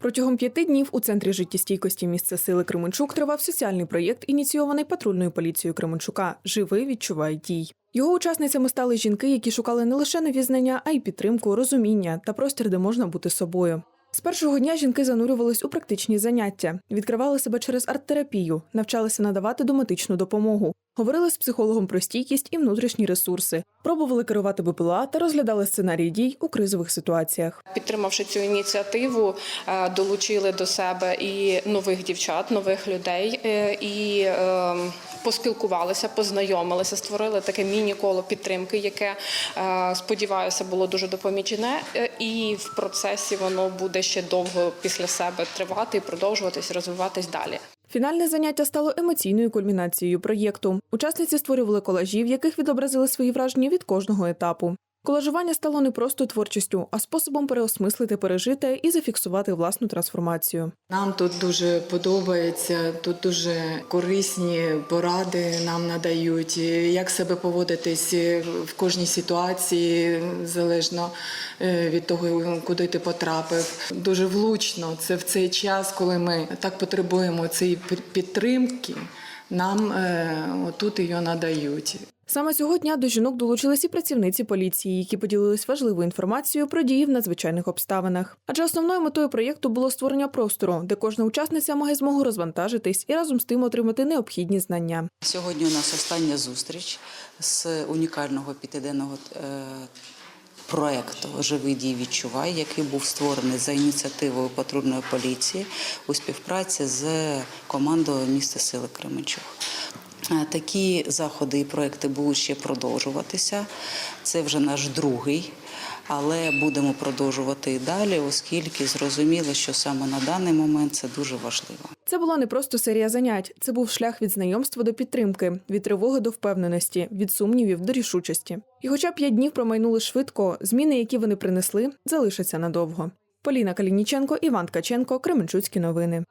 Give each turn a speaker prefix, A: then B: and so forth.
A: Протягом п'яти днів у центрі життєстійкості місця сили Кременчук тривав соціальний проєкт, ініційований патрульною поліцією Кременчука Живи, відчувай дій. Його учасницями стали жінки, які шукали не лише нові знання, а й підтримку, розуміння та простір, де можна бути собою. З першого дня жінки занурювались у практичні заняття, відкривали себе через арт-терапію, навчалися надавати доматичну допомогу, говорили з психологом про стійкість і внутрішні ресурси, пробували керувати БПЛА та розглядали сценарії дій у кризових ситуаціях.
B: Підтримавши цю ініціативу, е, долучили до себе і нових дівчат, нових людей, е, і е, поспілкувалися, познайомилися, створили таке міні-коло підтримки, яке е, сподіваюся було дуже допоміжне. Е, І в процесі воно буде ще довго після себе тривати і продовжуватись, розвиватись далі.
A: Фінальне заняття стало емоційною кульмінацією проєкту. Учасниці створювали колажі, в яких відобразили свої враження від кожного етапу. Колажування стало не просто творчістю, а способом переосмислити пережите і зафіксувати власну трансформацію.
C: Нам тут дуже подобається, тут дуже корисні поради нам надають, як себе поводитись в кожній ситуації, залежно е, від того, куди ти потрапив. Дуже влучно це в цей час, коли ми так потребуємо цієї під- підтримки. Нам е, тут її надають.
A: Саме цього дня до жінок долучились і працівниці поліції, які поділились важливою інформацією про дії в надзвичайних обставинах. Адже основною метою проєкту було створення простору, де кожна учасниця має змогу розвантажитись і разом з тим отримати необхідні знання.
D: Сьогодні у нас остання зустріч з унікального п'ятиденного е, проекту Живий дій відчувай, який був створений за ініціативою патрульної поліції у співпраці з командою міста Сили Кременчук. Е, Такі заходи і проекти будуть ще продовжуватися. Це вже наш другий, але будемо продовжувати і далі, оскільки зрозуміло, що саме на даний момент це дуже важливо.
A: Це була не просто серія занять, це був шлях від знайомства до підтримки, від тривоги до впевненості, від сумнівів до рішучості. І хоча п'ять днів промайнули швидко, зміни, які вони принесли, залишаться надовго. Поліна Калініченко, Іван Ткаченко, Кременчуцькі новини.